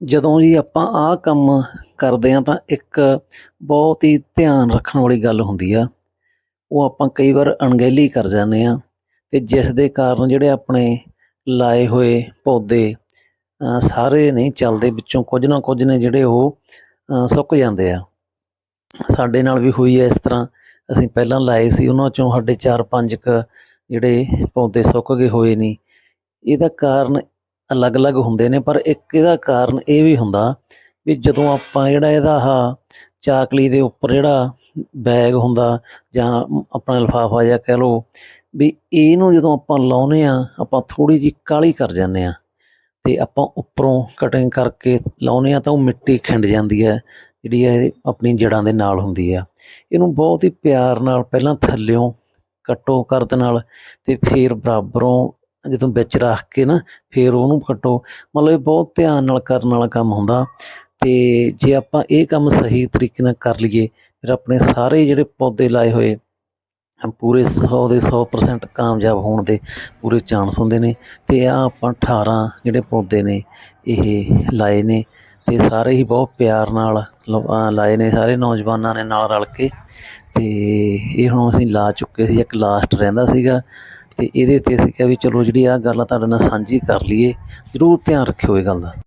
ਜਦੋਂ ਜੀ ਆਪਾਂ ਆਹ ਕੰਮ ਕਰਦੇ ਹਾਂ ਤਾਂ ਇੱਕ ਬਹੁਤ ਹੀ ਧਿਆਨ ਰੱਖਣ ਵਾਲੀ ਗੱਲ ਹੁੰਦੀ ਆ। ਉਹ ਆਪਾਂ ਕਈ ਵਾਰ ਅਣਗਹਿਲੀ ਕਰ ਜਾਂਦੇ ਆ ਤੇ ਜਿਸ ਦੇ ਕਾਰਨ ਜਿਹੜੇ ਆਪਣੇ ਲਾਏ ਹੋਏ ਪੌਦੇ ਸਾਰੇ ਨਹੀਂ ਚੱਲਦੇ ਵਿੱਚੋਂ ਕੁਝ ਨਾ ਕੁਝ ਨੇ ਜਿਹੜੇ ਉਹ ਸੁੱਕ ਜਾਂਦੇ ਆ। ਸਾਡੇ ਨਾਲ ਵੀ ਹੋਈ ਹੈ ਇਸ ਤਰ੍ਹਾਂ। ਅਸੀਂ ਪਹਿਲਾਂ ਲਾਏ ਸੀ, ਉਹਨਾਂ ਚੋਂ ਸਾਡੇ 4-5 ਕ ਜਿਹੜੇ ਪੌਦੇ ਸੁੱਕ ਗਏ ਹੋਏ ਨਹੀਂ ਇਹਦਾ ਕਾਰਨ ਅਲੱਗ-ਅਲੱਗ ਹੁੰਦੇ ਨੇ, ਪਰ ਇੱਕ ਇਹਦਾ ਕਾਰਨ ਇਹ ਵੀ ਹੁੰਦਾ ਵੀ ਜਦੋਂ ਆਪਾਂ ਜਿਹੜਾ ਇਹਦਾ ਆਹ ਚਾਕਲੀ ਦੇ ਉੱਪਰ ਜਿਹੜਾ ਬੈਗ ਹੁੰਦਾ ਜਾਂ ਆਪਣਾ ਲਿਫਾਫਾ ਜਾਂ ਕਹਿ ਲਓ ਵੀ ਇਹਨੂੰ ਜਦੋਂ ਆਪਾਂ ਲਾਉਨੇ ਆ ਆਪਾਂ ਥੋੜੀ ਜਿਹੀ ਕਾਲੀ ਕਰ ਜਾਂਦੇ ਆ ਤੇ ਆਪਾਂ ਉੱਪਰੋਂ ਕਟਿੰਗ ਕਰਕੇ ਲਾਉਨੇ ਆ ਤਾਂ ਉਹ ਮਿੱਟੀ ਖਿੰਡ ਜਾਂਦੀ ਹੈ, ਜਿਹੜੀ ਹੈ ਇਹ ਆਪਣੀ ਜੜਾਂ ਦੇ ਨਾਲ ਹੁੰਦੀ ਆ ਇਹਨੂੰ ਬਹੁਤ ਹੀ ਪਿਆਰ ਨਾਲ ਪਹਿਲਾਂ ਥੱਲਿਓਂ ਕੱਟੋ ਕਰਦ ਨਾਲ ਤੇ ਫਿਰ ਬਰਾਬਰੋਂ ਜਦੋਂ ਵਿੱਚ ਰੱਖ ਕੇ ਨਾ ਫਿਰ ਉਹਨੂੰ ਕੱਟੋ। ਮਤਲਬ ਇਹ ਬਹੁਤ ਧਿਆਨ ਨਾਲ ਕਰਨ ਵਾਲਾ ਕੰਮ ਹੁੰਦਾ। ਤੇ ਜੇ ਆਪਾਂ ਇਹ ਕੰਮ ਸਹੀ ਤਰੀਕੇ ਨਾਲ ਕਰ ਲਈਏ, ਫਿਰ ਆਪਣੇ ਸਾਰੇ ਜਿਹੜੇ ਪੌਦੇ ਲਾਏ ਹੋਏ, ਪੂਰੇ 100 ਦੇ 100% ਕਾਮਯਾਬ ਹੋਣ ਦੇ ਪੂਰੇ ਚਾਂਸ ਹੁੰਦੇ ਨੇ। ਤੇ ਆ ਆਪਾਂ 18 ਜਿਹੜੇ ਪੌਦੇ ਨੇ, ਇਹ ਲਾਏ ਨੇ। ਤੇ ਸਾਰੇ ਹੀ ਬਹੁਤ ਪਿਆਰ ਨਾਲ ਲਾਏ ਨੇ ਸਾਰੇ ਨੌਜਵਾਨਾਂ ਨੇ ਨਾਲ ਰਲ ਕੇ। ਤੇ ਇਹ ਹੁਣ ਅਸੀਂ ਲਾ ਚੁੱਕੇ ਸੀ, ਇੱਕ ਲਾਸਟ ਰਹਿੰਦਾ ਸੀਗਾ। ਤੇ ਇਹਦੇ ਤੇ ਅਸੀਂ ਕਿਹਾ ਵੀ ਚਲੋ ਜਿਹੜੀ ਆ ਗੱਲ ਆ, ਤੁਹਾਡੇ ਨਾਲ ਸਾਂਝੀ ਕਰ ਲਈਏ। ਜ਼ਰੂਰ ਧਿਆਨ ਰੱਖਿਓ ਇਹ ਗੱਲ ਦਾ।